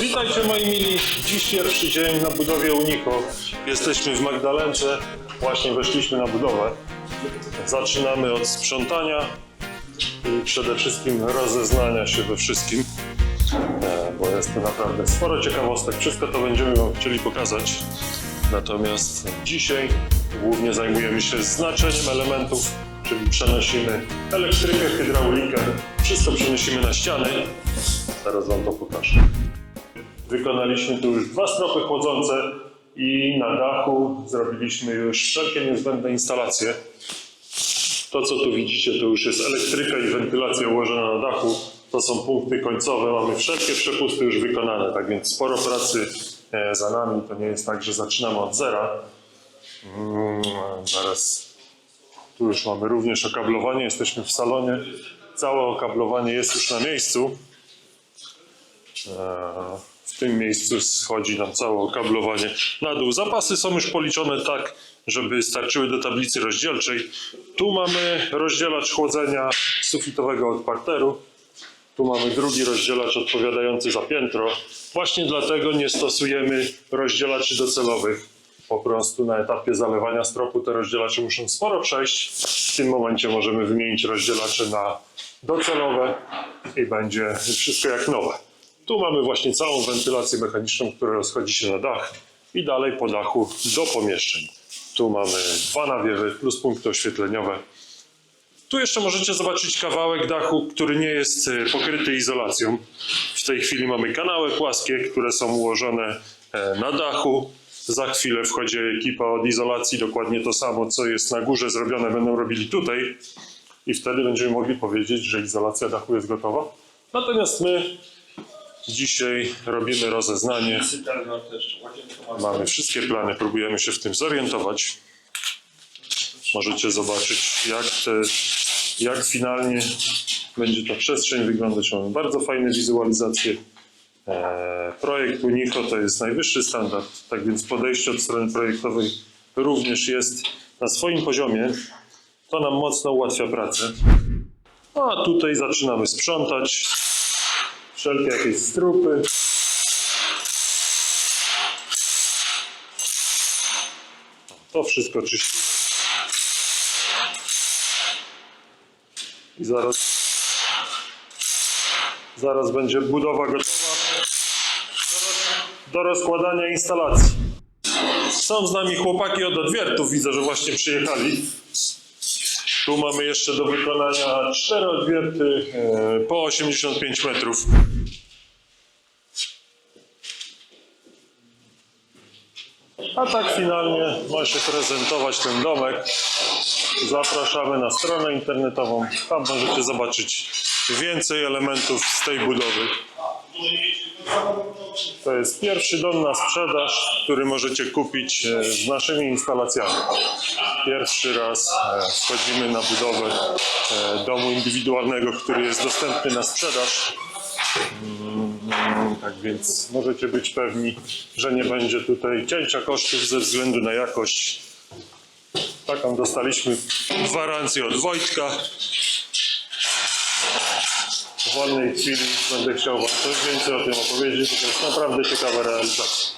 Witajcie moi mili. Dziś pierwszy dzień na budowie Uniko. Jesteśmy w Magdalence. Właśnie weszliśmy na budowę. Zaczynamy od sprzątania i przede wszystkim rozeznania się we wszystkim, e, bo jest tu naprawdę sporo ciekawostek. Wszystko to będziemy Wam chcieli pokazać. Natomiast dzisiaj głównie zajmujemy się znaczeniem elementów, czyli przenosimy elektrykę, hydraulikę, wszystko przenosimy na ściany. Zaraz Wam to pokażę. Wykonaliśmy tu już dwa stropy chłodzące i na dachu zrobiliśmy już wszelkie niezbędne instalacje. To, co tu widzicie, to już jest elektryka i wentylacja ułożona na dachu. To są punkty końcowe. Mamy wszelkie przepusty już wykonane, tak więc sporo pracy e, za nami. To nie jest tak, że zaczynamy od zera. Mm, Zaraz tu już mamy również okablowanie. Jesteśmy w salonie. Całe okablowanie jest już na miejscu. E, W tym miejscu schodzi nam całe okablowanie na dół. Zapasy są już policzone tak, żeby starczyły do tablicy rozdzielczej. Tu mamy rozdzielacz chłodzenia sufitowego od parteru. Tu mamy drugi rozdzielacz odpowiadający za piętro. Właśnie dlatego nie stosujemy rozdzielaczy docelowych. Po prostu na etapie zalewania stropu te rozdzielacze muszą sporo przejść. W tym momencie możemy wymienić rozdzielacze na docelowe i będzie wszystko jak nowe. Tu mamy właśnie całą wentylację mechaniczną, która rozchodzi się na dach i dalej po dachu do pomieszczeń. Tu mamy dwa nawiewy plus punkty oświetleniowe. Tu jeszcze możecie zobaczyć kawałek dachu, który nie jest e, pokryty izolacją. W tej chwili mamy kanały płaskie, które są ułożone e, na dachu. Za chwilę wchodzi ekipa od izolacji, dokładnie to samo, co jest na górze zrobione, będą robili tutaj. I wtedy będziemy mogli powiedzieć, że izolacja dachu jest gotowa. Natomiast my dzisiaj robimy rozeznanie. Mamy wszystkie plany, próbujemy się w tym zorientować. Możecie zobaczyć, jak, te, jak finalnie będzie ta przestrzeń wyglądać. Mamy bardzo fajne wizualizacje. Eee, projekt Unico to jest najwyższy standard, tak więc podejście od strony projektowej również jest na swoim poziomie. To nam mocno ułatwia pracę. A tutaj zaczynamy sprzątać wszelkie jakieś strupy. To wszystko czyścimy. I zaraz, zaraz będzie budowa gotowa do, rozkładania instalacji. Są z nami chłopaki od odwiertów, widzę, że właśnie przyjechali. Tu mamy jeszcze do wykonania cztery odwierty e, po 85 metrów. A tak finalnie ma się prezentować ten domek. Zapraszamy na stronę internetową. Tam możecie zobaczyć więcej elementów z tej budowy. To jest pierwszy dom na sprzedaż, który możecie kupić e, z naszymi instalacjami. Pierwszy raz e, wchodzimy na budowę e, domu indywidualnego, który jest dostępny na sprzedaż. Mm, Tak więc możecie być pewni, że nie będzie tutaj cięcia kosztów ze względu na jakość. Taką dostaliśmy gwarancję od Wojtka. W wolnej chwili będę chciał Wam coś więcej o tym opowiedzieć, bo to jest naprawdę ciekawa realizacja.